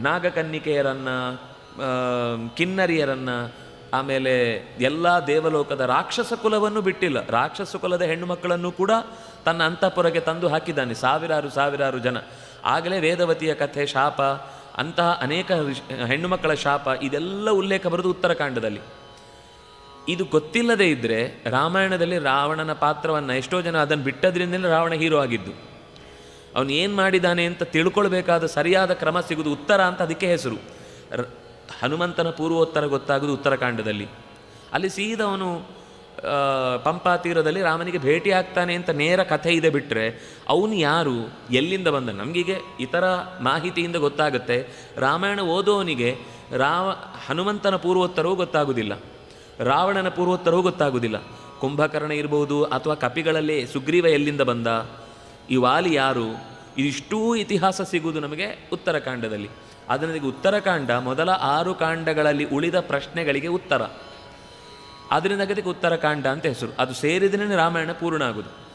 ನಾಗಕನ್ನಿಕೆಯರನ್ನು ಕಿನ್ನರಿಯರನ್ನು, ಆಮೇಲೆ ಎಲ್ಲ ದೇವಲೋಕದ ರಾಕ್ಷಸ ಕುಲವನ್ನು ಬಿಟ್ಟಿಲ್ಲ. ರಾಕ್ಷಸ ಕುಲದ ಹೆಣ್ಣು ಮಕ್ಕಳನ್ನು ಕೂಡ ತನ್ನ ಅಂತಃಪುರಕ್ಕೆ ತಂದು ಹಾಕಿದ್ದಾನೆ. ಸಾವಿರಾರು ಸಾವಿರಾರು ಜನ. ಆಗಲೇ ವೇದವತಿಯ ಕಥೆ, ಶಾಪ, ಅಂತಹ ಅನೇಕ ಹೆಣ್ಣು ಮಕ್ಕಳ ಶಾಪ, ಇದೆಲ್ಲ ಉಲ್ಲೇಖ ಬರೆದು ಉತ್ತರಕಾಂಡದಲ್ಲಿ. ಇದು ಗೊತ್ತಿಲ್ಲದೇ ಇದ್ದರೆ ರಾಮಾಯಣದಲ್ಲಿ ರಾವಣನ ಪಾತ್ರವನ್ನು ಎಷ್ಟೋ ಜನ ಅದನ್ನು ಬಿಟ್ಟದ್ರಿಂದಲೇ ರಾವಣ ಹೀರೋ ಆಗಿದ್ದು. ಅವನು ಏನು ಮಾಡಿದ್ದಾನೆ ಅಂತ ತಿಳ್ಕೊಳ್ಬೇಕಾದ ಸರಿಯಾದ ಕ್ರಮ ಸಿಗುವುದು ಉತ್ತರ ಅಂತ ಅದಕ್ಕೆ ಹೆಸರು. ಹನುಮಂತನ ಪೂರ್ವೋತ್ತರ ಗೊತ್ತಾಗುವುದು ಉತ್ತರಕಾಂಡದಲ್ಲಿ ಅಲ್ಲಿ ಸೀದವನು ಪಂಪಾ ತೀರದಲ್ಲಿ ರಾಮನಿಗೆ ಭೇಟಿ ಆಗ್ತಾನೆ ಅಂತ ನೇರ ಕಥೆ ಇದೆ ಬಿಟ್ಟರೆ ಅವನು ಯಾರು, ಎಲ್ಲಿಂದ ಬಂದ? ನಮಗೀಗೆ ಇತರ ಮಾಹಿತಿಯಿಂದ ಗೊತ್ತಾಗುತ್ತೆ. ರಾಮಾಯಣ ಓದೋವನಿಗೆ ರಾವ, ಹನುಮಂತನ ಪೂರ್ವೋತ್ತರವೂ ಗೊತ್ತಾಗುವುದಿಲ್ಲ ರಾವಣನ ಪೂರ್ವೋತ್ತರವೂ ಗೊತ್ತಾಗುವುದಿಲ್ಲ ಕುಂಭಕರ್ಣ ಇರ್ಬೋದು ಅಥವಾ ಕಪಿಗಳಲ್ಲಿ ಸುಗ್ರೀವ ಎಲ್ಲಿಂದ ಬಂದ? ಈ ವಾಲಿ ಯಾರು? ಇದಿಷ್ಟೂ ಇತಿಹಾಸ ಸಿಗುವುದು ನಮಗೆ ಉತ್ತರಕಾಂಡದಲ್ಲಿ. ಅದರಿಂದ ಉತ್ತರಕಾಂಡ ಮೊದಲ ಆರು ಕಾಂಡಗಳಲ್ಲಿ ಉಳಿದ ಪ್ರಶ್ನೆಗಳಿಗೆ ಉತ್ತರ. ಅದರಿಂದ ಅದಕ್ಕೆ ಉತ್ತರಕಾಂಡ ಅಂತ ಹೆಸರು. ಅದು ಸೇರಿದ್ರೇ ರಾಮಾಯಣ ಪೂರ್ಣ ಆಗುದು